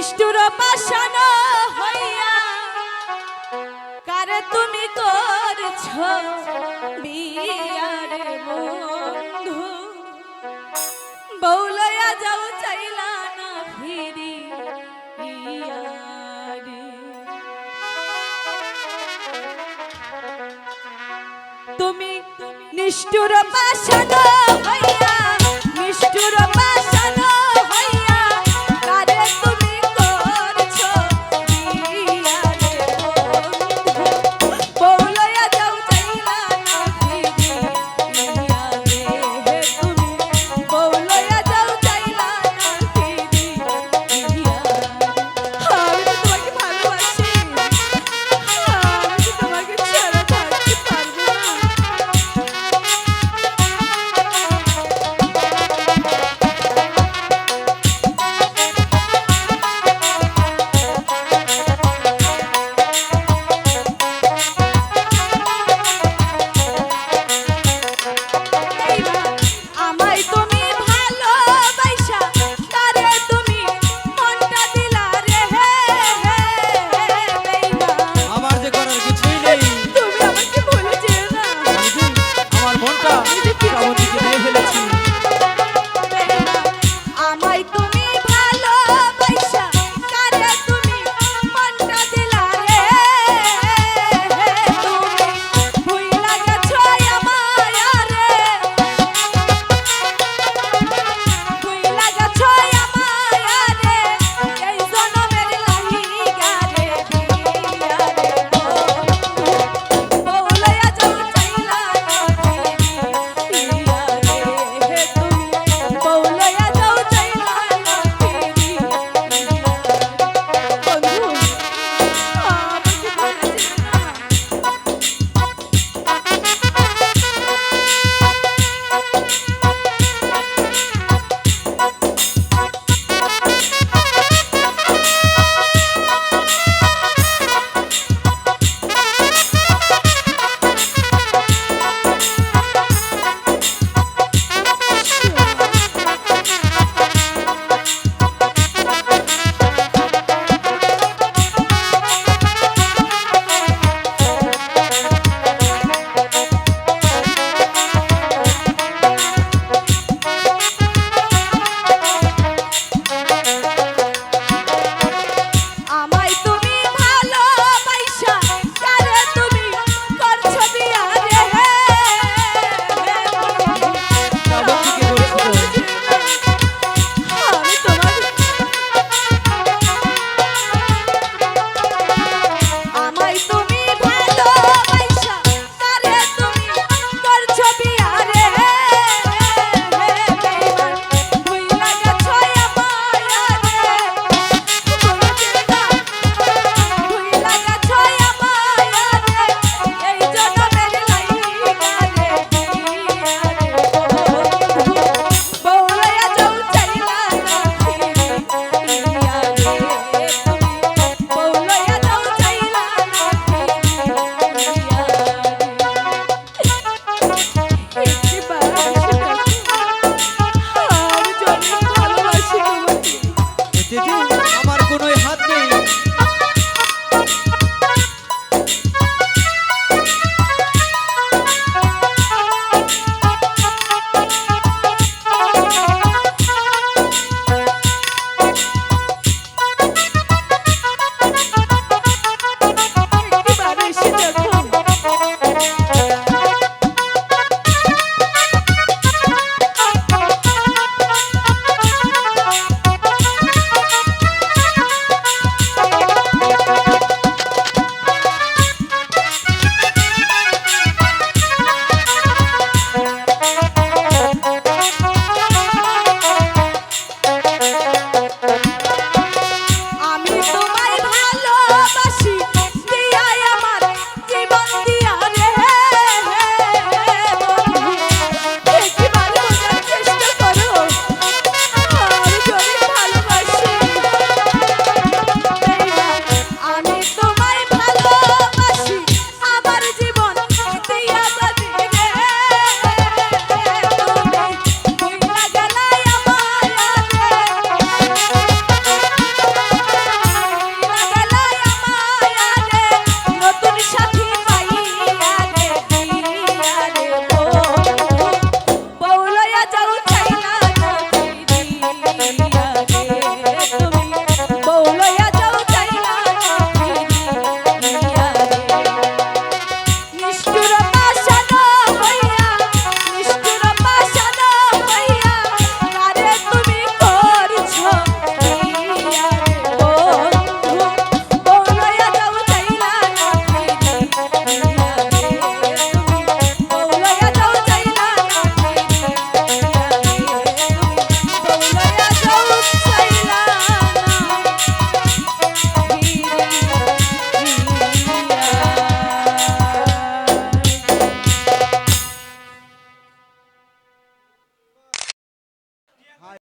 নিষ্ঠুর পাষাণ হইয়া, কারে তুমি করছ বিয়ারে বন্ধু? বৌলয়া যাও চাইলা না ফিরি তুমি নিষ্ঠুর পাষাণ হইয়া, নিষ্ঠুর